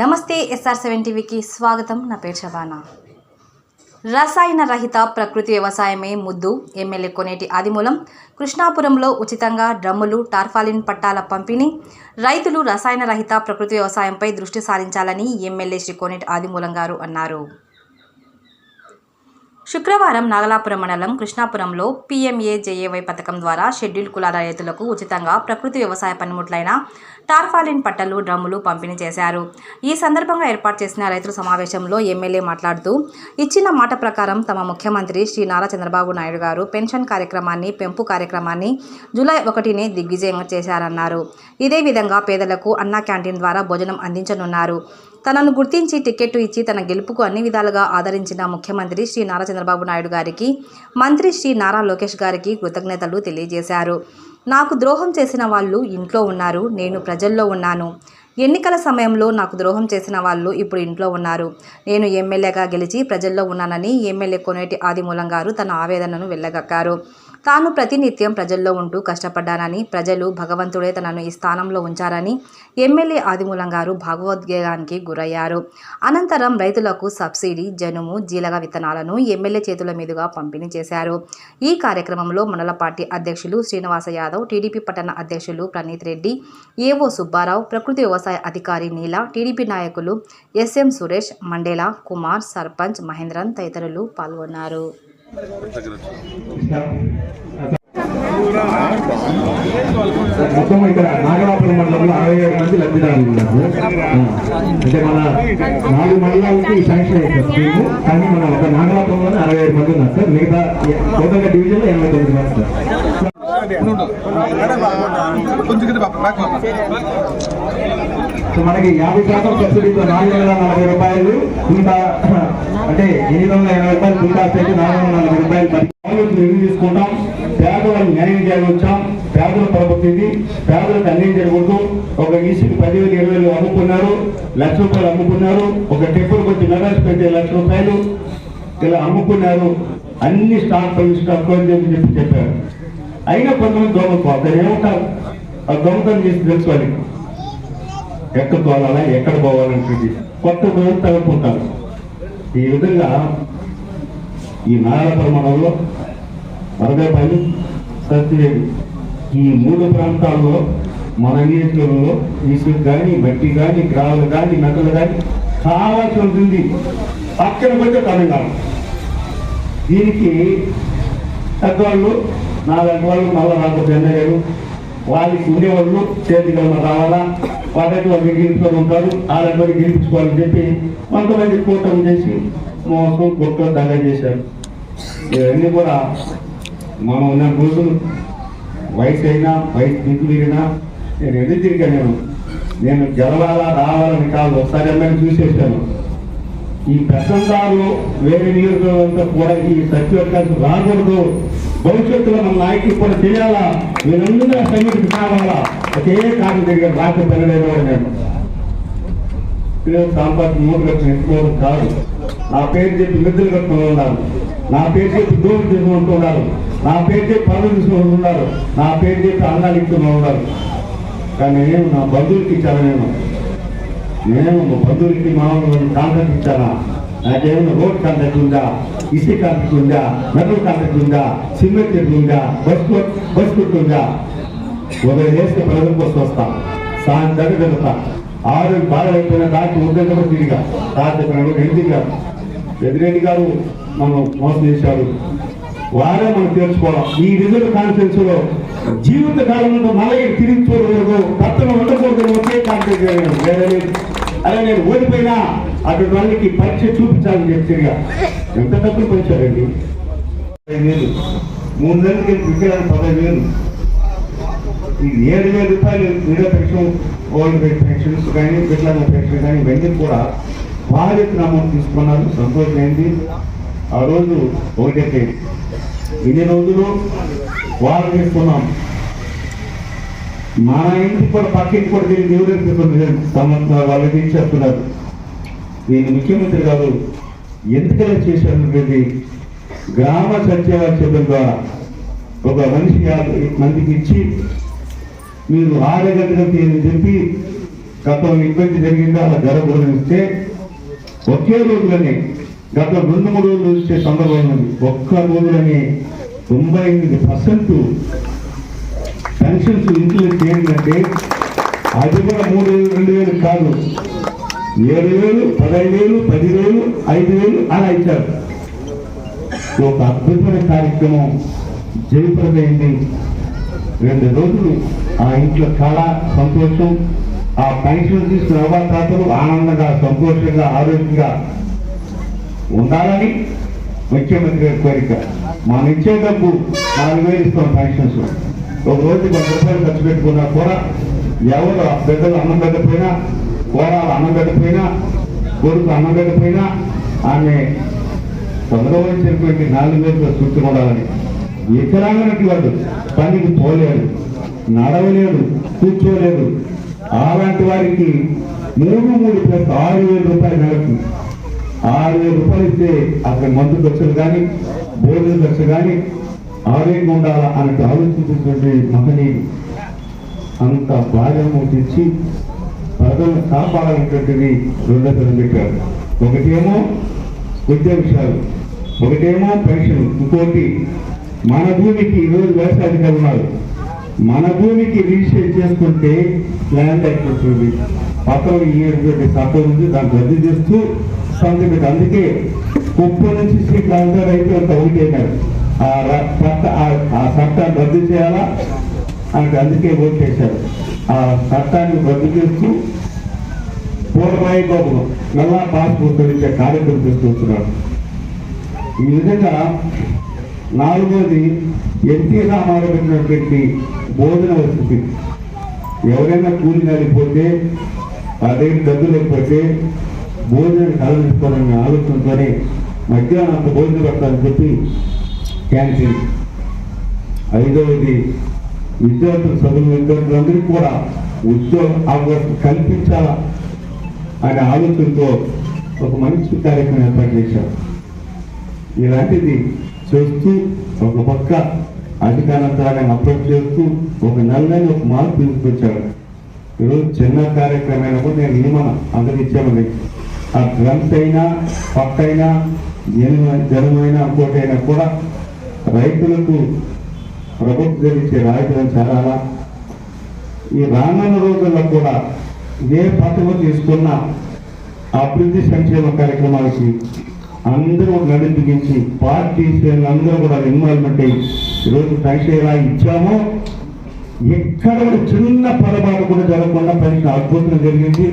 నమస్తే SR seven టీవీకి స్వాగతం. నా పేరు శబానా. రసాయన రహిత ప్రకృతి వ్యవసాయమే ముద్దు. ఎమ్మెల్యే కొనేటి ఆదిమూలం. కృష్ణాపురంలో ఉచితంగా డ్రమ్ములు టార్ఫాలిన్ పట్టాల పంపిణీ. రైతులు రసాయన రహిత ప్రకృతి వ్యవసాయంపై దృష్టి సారించాలని ఎమ్మెల్యే శ్రీ కోనేటి ఆదిమూలం గారు అన్నారు. శుక్రవారం నాగలాపురం మండలం కృష్ణాపురంలో పీఎంఏజేఏవై పథకం ద్వారా షెడ్యూల్ కులాల రైతులకు ఉచితంగా ప్రకృతి వ్యవసాయ పనిముట్లైన టార్ఫాలిన్ పట్టలు డ్రమ్ములు పంపిణీ చేశారు. ఈ సందర్భంగా ఏర్పాటు చేసిన రైతుల సమావేశంలో ఎమ్మెల్యే మాట్లాడుతూ ఇచ్చిన మాట ప్రకారం తమ ముఖ్యమంత్రి శ్రీ నారా చంద్రబాబు నాయుడు గారు పెన్షన్ కార్యక్రమాన్ని పెంపు కార్యక్రమాన్ని జూలై ఒకటినే దిగ్విజయంగా చేశారన్నారు. ఇదే విధంగా పేదలకు అన్నా క్యాంటీన్ ద్వారా భోజనం అందించనున్నారు. తనను గుర్తించి టికెట్ ఇచ్చి తన గెలుపుకు అన్ని విధాలుగా ఆదరించిన ముఖ్యమంత్రి శ్రీ నారా చంద్రబాబు నాయుడు గారికి మంత్రి శ్రీ నారా లోకేష్ గారికి కృతజ్ఞతలు తెలియజేశారు. నాకు ద్రోహం చేసిన వాళ్ళు ఇంట్లో ఉన్నారు నేను ప్రజల్లో ఉన్నాను. ఎన్నికల సమయంలో నాకు ద్రోహం చేసిన వాళ్ళు ఇప్పుడు ఇంట్లో ఉన్నారు. నేను ఎమ్మెల్యేగా గెలిచి ప్రజల్లో ఉన్నానని ఎమ్మెల్యే కొనేటి ఆదిమూలం గారు తన ఆవేదనను వెళ్ళగక్కారు తాను ప్రతినిత్యం ప్రజల్లో ఉంటూ కష్టపడ్డానని ప్రజలు భగవంతుడే తనను ఈ స్థానంలో ఉంచారని ఎమ్మెల్యే ఆదిమూలం గారు భాగవద్వేగానికి గురయ్యారు. అనంతరం రైతులకు సబ్సిడీ జనుము జీలగ విత్తనాలను ఎమ్మెల్యే చేతుల మీదుగా పంపిణీ చేశారు. ఈ కార్యక్రమంలో మండల పార్టీ అధ్యక్షులు శ్రీనివాస యాదవ్ టీడీపీ పట్టణ అధ్యక్షులు ప్రణీత్ రెడ్డి ఏవో సుబ్బారావు ప్రకృతి వ్యవసాయ అధికారి నీల టీడీపీ నాయకులు ఎస్ఎం సురేష్ మండేలా కుమార్ సర్పంచ్ మహేంద్రన్ తదితరులు పాల్గొన్నారు. మొత్తం ఇక్కడ నాగలాపురం మండలంలో అరవై ఏడు మంది లబ్ధిదారులు ఉన్నారు. అంటే మన నాలుగు మండలాలకి శాంక్షన్ అయ్యారు స్కీము కానీ మన ఒక నాగలాపురంలోనే అరవై ఏడు మంది ఉన్నారు సార్. మిగతా టోటల్గా డివిజన్లో ఎనభై తొమ్మిది మంది సార్. సో మనకి యాభై శాతం సబ్సిడీతో నాలుగు వందల నలభై రూపాయలు ఇంకా అంటే ఎనిమిది వందల ఎనభై రూపాయలు కుంటాస్ అయితే నాలుగు వందల నలభై రూపాయలు మరి తీసుకుంటాం. పేదవాళ్ళు న్యాయం చేయవచ్చాం పేదల ప్రభుత్వం పేదలకు అన్యాయం జరగకూడదు. ఒక ఈసీకి పదివేలు ఇరవై వేలు అమ్ముకున్నారు. లక్ష రూపాయలు అమ్ముకున్నారు. ఒక టెంపుల్కి వచ్చి మెడల్స్ పెట్టే లక్ష రూపాయలు ఇలా అమ్ముకున్నారు. అన్ని స్టాక్ పై స్టాక్ అని చెప్పి చెప్పారు. అయినా కొంతమంది దొంగ పోతారు ఏమంటారు? ఆ దొంగతనం చేసి తెలుసుకోవాలి. ఎక్కడ తోలాలా? ఎక్కడ పోవాలనేది కొత్త దొంగ తగులుకుంటారు ఈ విధంగా ఈ నారాయణ ప్రమాణంలో అరవైపల్లి సత్యవేది. ఈ మూడు ప్రాంతాల్లో మన నియోజకవర్గంలో ఇసుక కానీ మట్టి కానీ గ్రావులు కానీ నకలు కానీ కావాల్సి ఉంటుంది. పక్కన పోతే తెలంగాణ. దీనికి పెద్దవాళ్ళు నాలుగు వాళ్ళు మళ్ళా రాకపోతే ఎన్నయ్యారు? వాళ్ళకి ఉండేవాళ్ళు చేతి ఏమన్నా రావాలా? వాళ్ళకి వాళ్ళు గెలుపుకొని ఉంటారు. వాళ్ళకి వాళ్ళు గెలిపించుకోవాలని చెప్పి కొంతమంది కూటమి చేసి మోసం కుట్ర దండ చేశారు. ఇవన్నీ కూడా మనం ఉన్న రోజులు. వయసు అయినా వయసు దిక్కు తిరిగినా నేను ఎదురు తిరిగా నేను నేను గెలవాలా రావాలని కాదు. ఒకసారి అమ్మాయిని చూసేసాను ఈ పెద్దందాలు వేరే నియోజకవర్గంతో కూడా ఈ సత్యవర్గానికి రాకూడదు. భవిష్యత్తులో మన నాయకులు కూడా చేయాలా? వీరందరూ సమితికి కావాలా? ఒకే కారణం దగ్గర రాత్రి పెరగలేదు నేను. సాంపాటి మూడు కట్టిన ఎక్కువ కాదు. నా పేరు చెప్పి నిద్రలు కట్టుకుని ఉన్నారు నా పేరు చెప్పి దూరం తీసుకుంటూ ఉన్నారు నా పేరు చెప్పి పనులు తీసుకుని ఉన్నారు నా పేరు చెప్పి అన్నాలు ఇస్తున్నా ఉన్నారు కానీ నేను నా బంధువులకి ఇచ్చాను నేను? నేను బంధువులకి మామూలు కాంట్రాక్ట్ ఇచ్చానా? నాకేమైనా రోడ్ కాంట్రాక్ట్ ఉందా ఇసుక కాంట్రాక్ట్ ఉందా మెటల్ కాంట్రాక్ట్ ఉందా సిమెంట్ చెట్టు ఉందా బస్ బస్ కుట్టు ఉందా ఉదయం చేస్తే ప్రజల కోసం వస్తా. సాయంత్రం తిరుగుతా ఆరు బాగా అయిపోయిన దాటి ఉద్యోగం కూడా తిరిగా. దాటి రెడ్డి గారు పెద్దిరెడ్డి గారు మనం మోసం చేశారు. వారే మనం తెలుసుకోవడం ఈ రిజర్వ్ కాన్ఫరెన్స్లో జీవిత కాలంలో మళ్ళీ తిరిగి చూడకూడదు. పక్కన ఉండకూడదు ఒకే కాన్ఫరెన్స్ అరే నేను ఓడిపోయినా అటు వాళ్ళకి పరీక్ష చూపించాలని చెప్పి ఎంత డబ్బులు పెంచారండి? పదిహేను వేలు మూడు నెలలకి విగ్రహాలు పదహైదు వేలు ఇది ఏడు వేల రూపాయలు విడో పెన్షన్ ఓల్డ్ పెన్షన్స్ కానీ వికలాంగ పెన్షన్ కానీ ఇవన్నీ కూడా బాధ్యత అమౌంట్ తీసుకున్నారు. సంతోషమైంది. ఆ రోజు ఒకటే ఇన్ని రోజులు వాళ్ళు తీసుకున్నాం మన ఇంటికి కూడా పక్కింటి కూడా దీన్ని ఎవరెత్తుతుంది సంవత్సరం వాళ్ళకి చెప్తున్నారు దీని ముఖ్యమంత్రి గారు ఎందుకలా చేశారనేది గ్రామ సత్యవాచ్యం ద్వారా ఒక మనిషి యాభై మందికి ఇచ్చి మీరు ఆరు గంటలకు తీయని చెప్పి గతంలో ఇబ్బంది జరిగిందో అలా జరగకూడదని ఒకే రోజులని గత రెండు మూడు రోజులు వచ్చే సందర్భం ఉంది ఒక్క రోజులని తొంభై ఎనిమిది పర్సెంట్ పెన్షన్స్ ఇంట్లో చేరిందంటే అది కూడా మూడు వేలు రెండు వేలు కాదు. ఏడు వేలు పదహైదు వేలు పదివేలు ఐదు వేలు అలా ఇచ్చారు. ఒక అద్భుతమైన కార్యక్రమం జయప్రదైంది రెండు రోజులు ఆ ఇంట్లో చాలా సంతోషం. ఆ పెన్షన్ తీసుకున్న అవ్వాతాతలు ఆనందంగా సంతోషంగా ఆరోగ్యంగా ఉండాలని ముఖ్యమంత్రి గారి కోరిక. మనం ఇచ్చే డబ్బు నాలుగు వేలు ఇస్తాం పెన్షన్స్. ఒక రోజు వంద రూపాయలు ఖర్చు పెట్టుకున్నా కూడా ఎవరు ఆ పెద్దలు అన్నం పెట్టకపోయినా కోరాలు అన్నం పెట్టకపోయినా కొడుకు అన్నం పెట్టకపోయినా ఆమె చంద్రబాబు నాలుగు వేలు చుట్టూ ఉండాలని వాడు పనికి పోలేడు నడవలేడు కూర్చోలేడు. అలాంటి వారికి మూడు మూడు ప్లస్ ఆరు వేల రూపాయలు నెలకు. ఆరు వేల రూపాయలు ఇస్తే అక్కడ మందు ఖర్చులు కానీ భోజన ఖర్చు కానీ ఆరోగ్యం ఉండాలా అన్నట్టు ఆలోచించినటువంటి మహనీయుడు అంత భార్యము తెచ్చి ప్రజలను కాపాడాలనేటువంటిది రెండో తరం పెట్టారు ఒకటేమో విద్యా విషయాలు ఒకటేమో పెన్షన్ ఇంకోటి మన భూమికి ఈరోజు వ్యవసాయ అధికారులు ఉన్నారు. మన భూమికి రిజిస్ట్రేషన్ చేసుకుంటే ల్యాండ్ యాక్ట్ ఉంటుంది. పక్కన ఈ ఏడు ఉంది దాన్ని రద్దు చేస్తూ సంతకం అందుకే కుప్ప నుంచి శ్రీ కాంతారు అయితే అంత ఒకటి ఆ చట్ట ఆ- చట్టాన్ని రద్దు చేయాలా? అని అందుకే ఓట్ చేశారు ఆ చట్టాన్ని రద్దు చేస్తూ పూర్వమాయి బాబు మళ్ళా పాస్ పుస్తకించే కార్యక్రమం తీసుకొస్తున్నాడు ఈ విధంగా నాలుగోది ఎన్టీ రామారావు పెట్టినటువంటి భోజన వసతి. ఎవరైనా కూలి కలిగిపోతే అదే డబ్బు లేకపోతే భోజనం కలవించుకోవాలనే ఆలోచనతోనే మధ్యాహ్నం అంత భోజనం పెట్టాలని చెప్పి క్యాన్సిల్. ఐదవది విద్యార్థులు చదువు విద్యార్థులందరికీ కూడా ఉద్యోగ అవకాశం కల్పించాలా అనే ఆలోచనతో ఒక మంచి కార్యక్రమం ఏర్పాటు చేశారు. ఇలాంటిది చేస్తూ ఒక పక్క అధికారంతాన్ని అప్రోచ్ చేస్తూ ఒక నెలని ఒక మార్పు తీసుకొచ్చాడు ఈరోజు చిన్న కార్యక్రమం కూడా నేను నియమన అందరికి ఇచ్చామని ఆ డ్రమ్స్ అయినా పక్క అయినా జనమైనా ఇంకోటైనా కూడా రైతులకు ప్రభుత్వం ఇచ్చే రాయితీలను చేరాలా ఈ రానున్న రోజుల్లో కూడా ఏ పథకం తీసుకున్నా అభివృద్ధి సంక్షేమ కార్యక్రమాలకి అందరూ నడిపించి పార్టీ శ్రేణులు అందరూ కూడా ఇన్వాల్వ్మెంట్ అయ్యి ఈరోజు సంక్షేమ ఎలా ఇచ్చామో. ఎక్కడ చిన్న పొరపాటు కూడా జరగకుండా పెన్షన్ అద్భుతం జరిగింది.